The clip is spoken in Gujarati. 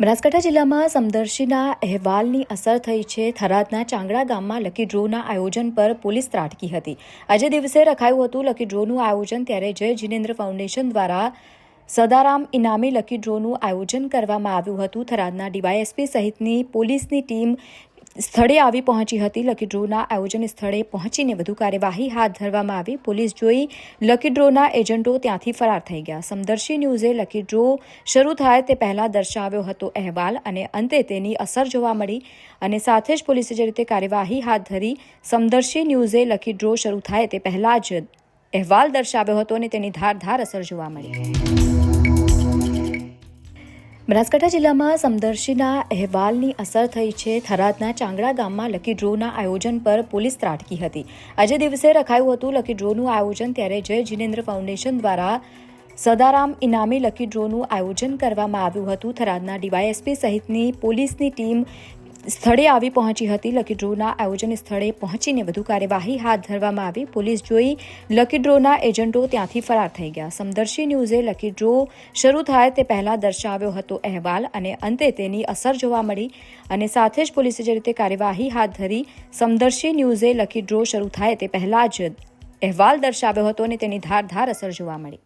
બનાસકાંઠા જિલ્લામાં સમદર્શીના અહેવાલની અસર થઈ છે. થરાદના ચાંગડા ગામમાં લકી ડ્રોના આયોજન પર પોલીસ ત્રાટકી હતી. આજે દિવસે રખાયું હતું લકી ડ્રોનું આયોજન, ત્યારે જય જીનેન્દ્ર ફાઉન્ડેશન દ્વારા સદારામ ઇનામી લકી ડ્રોનું આયોજન કરવામાં આવ્યું હતું. થરાદના ડીવાયએસપી સહિતની પોલીસની ટીમ સ્થળે આવી પહોંચી હતી. લકી ડ્રોના આયોજન સ્થળે પહોંચીને વધુ કાર્યવાહી હાથ ધરવામાં આવી. પોલીસ જોઈ લકી ડ્રોના એજન્ટો ત્યાંથી ફરાર થઈ ગયા. સમદર્શી ન્યૂઝે લકી ડ્રો શરૂ થાય તે પહેલા દર્શાવ્યો હતો અહેવાલ અને અંતે તેની અસર જોવા મળી અને સાથે જ પોલીસે જે રીતે કાર્યવાહી હાથ ધરી સમદર્શી ન્યૂઝે લકી ડ્રો શરૂ થાય તે પહેલા જ અહેવાલ દર્શાવ્યો હતો અને તેની ધારધાર અસર જોવા મળી. બનાસકાંઠા જિલ્લામાં સમદર્શીના અહેવાલની અસર થઈ છે. થરાદના ચાંગડા ગામમાં લકી ડ્રોના આયોજન પર પોલીસ ત્રાટકી હતી. આજે દિવસે રખાયું હતું લકી ડ્રોનું આયોજન, ત્યારે જય જીનેન્દ્ર ફાઉન્ડેશન દ્વારા સદારામ ઇનામી લકી ડ્રોનું આયોજન કરવામાં આવ્યું હતું. થરાદના ડીવાયએસપી સહિતની પોલીસની ટીમ સ્થળે આવી પહોંચી હતી. લકી ડ્રોના આયોજન સ્થળે પહોંચીને વધુ કાર્યવાહી હાથ ધરવામાં આવી. પોલીસ જોઈ લકી ડ્રોના એજન્ટો ત્યાંથી ફરાર થઈ ગયા. સમદર્શી ન્યૂઝે લકી ડ્રો શરૂ થાય તે પહેલા દર્શાવ્યો હતો અહેવાલ અને અંતે તેની અસર જોવા મળી અને સાથે જ પોલીસે જે રીતે કાર્યવાહી હાથ ધરી સમદર્શી ન્યૂઝે લકી ડ્રો શરૂ થાય તે પહેલા જ અહેવાલ દર્શાવ્યો હતો અને તેની ધારધાર અસર જોવા મળી.